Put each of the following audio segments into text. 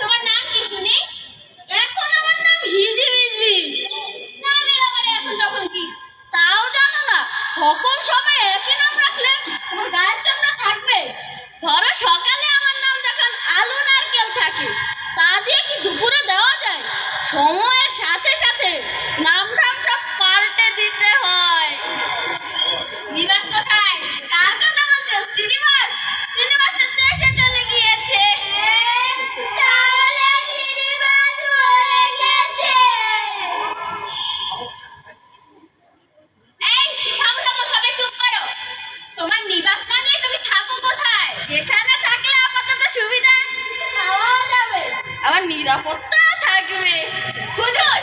তোমার নাম কি শুনি? এখন আমার নাম হিজি বিজবিজ। মানে এখন কি? তাও জানো না, সকল সময় একই নাম রাখলে তোমার গায়ের চামড়া থাকবে। ধরো সকালে আমার নাম যখন আলু নারকেল থাকে, তা দিয়ে কি দুপুরে দেওয়া যায়? সময় আমার নিরাপত্তা থাকবে। হুজুর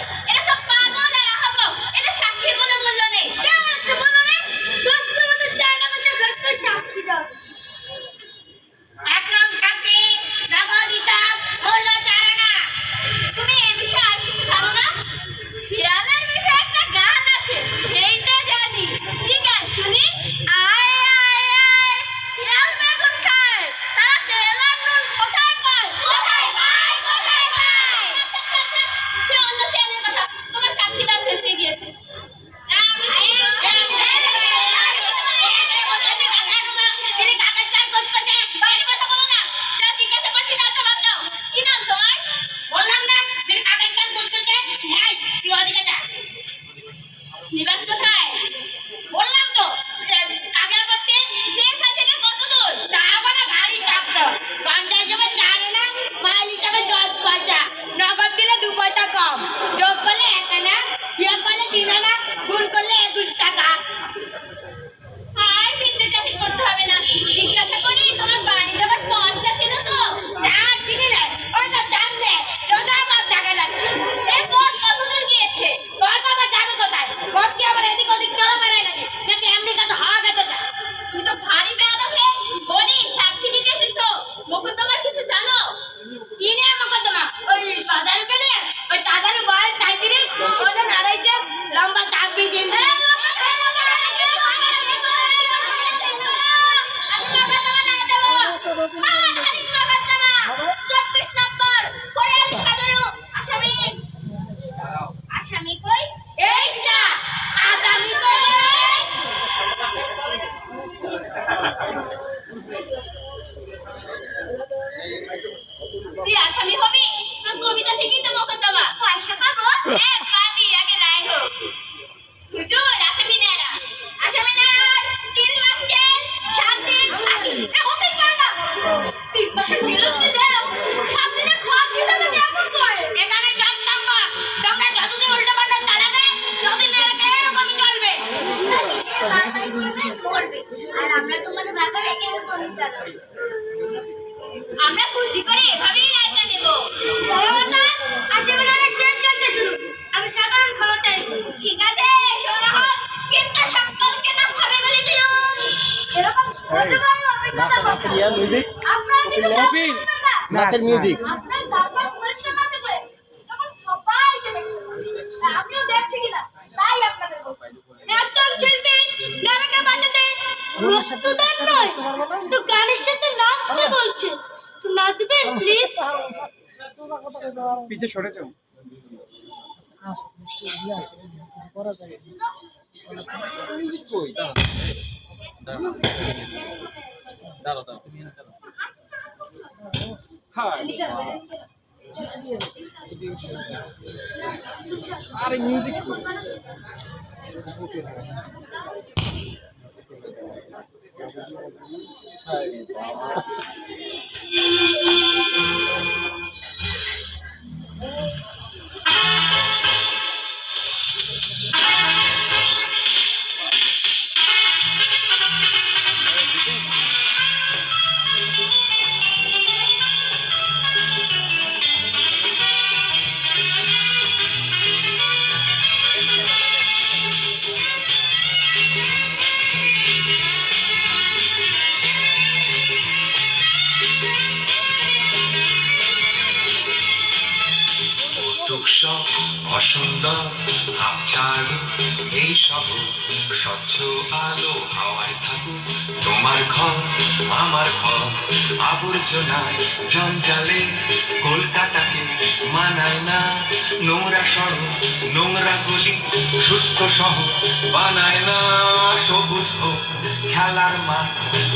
হুজুর আসামিনেরা তিন মাস জেল সাত দিন ফাঁসি। হতেই পারে না। তিন মাসের জেল সাত দিনের ফাঁসি দেবে কেমন করে? এখানে সব সম্ভব তোমরা যতদিন উল্টো পাল্টা চালাবে এরকমই চলবে? আর আমরা তোমাদের ব্যাপারে এরকমই চালাবো। আমরা বুদ্ধি করে এভাবেই সাথে নাচতে বলছে তো নাচবেন প্লিজ পিছে সরে যাও মিউজিক কই দাঁড়া দাঁড়ো দাঁড়া হ্যাঁ। আরে মিউজিক কই অসুন্দর হাতছাড় এই শহর স্বচ্ছ আলো হাওয়ায় থাকুক। তোমার ঘর, আমার ঘর, আবর্জনায় জঞ্জালে কলকাতাকে মানায় না। নোংরা সড়ক, নোংরা গলি, সুস্থ শহর বানায় না। সবুজ হোক, খেলার মাঠ,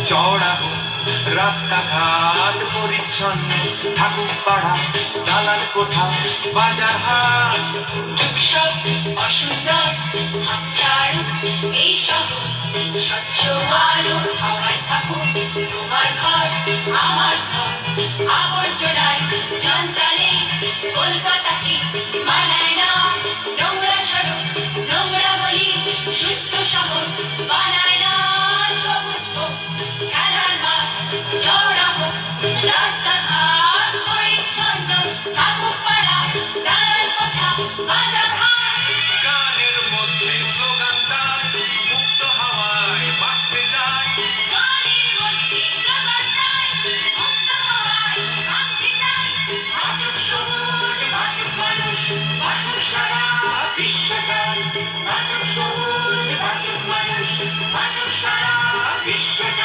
চওড়া হোক রাস্তাঘাট পরিচ্ছন্ন, ঠাকুর পাড়া, দালান কোঠা, বাজার হাট। উৎসব এই স্বচ্ছ হাওয়ায় থাকুক তোমার ঘর, আমার ঘর। আবর্জনায় জঞ্জালে কলকাতাকে মানায় না। নোংরা সড়ক, নোংরা গলি, সুস্থ শহর বানায় বিশ্বকাল বাঁচুক সবুজ বাঁচুক মানুষ বাঁচুক সারা বিশ্বকাল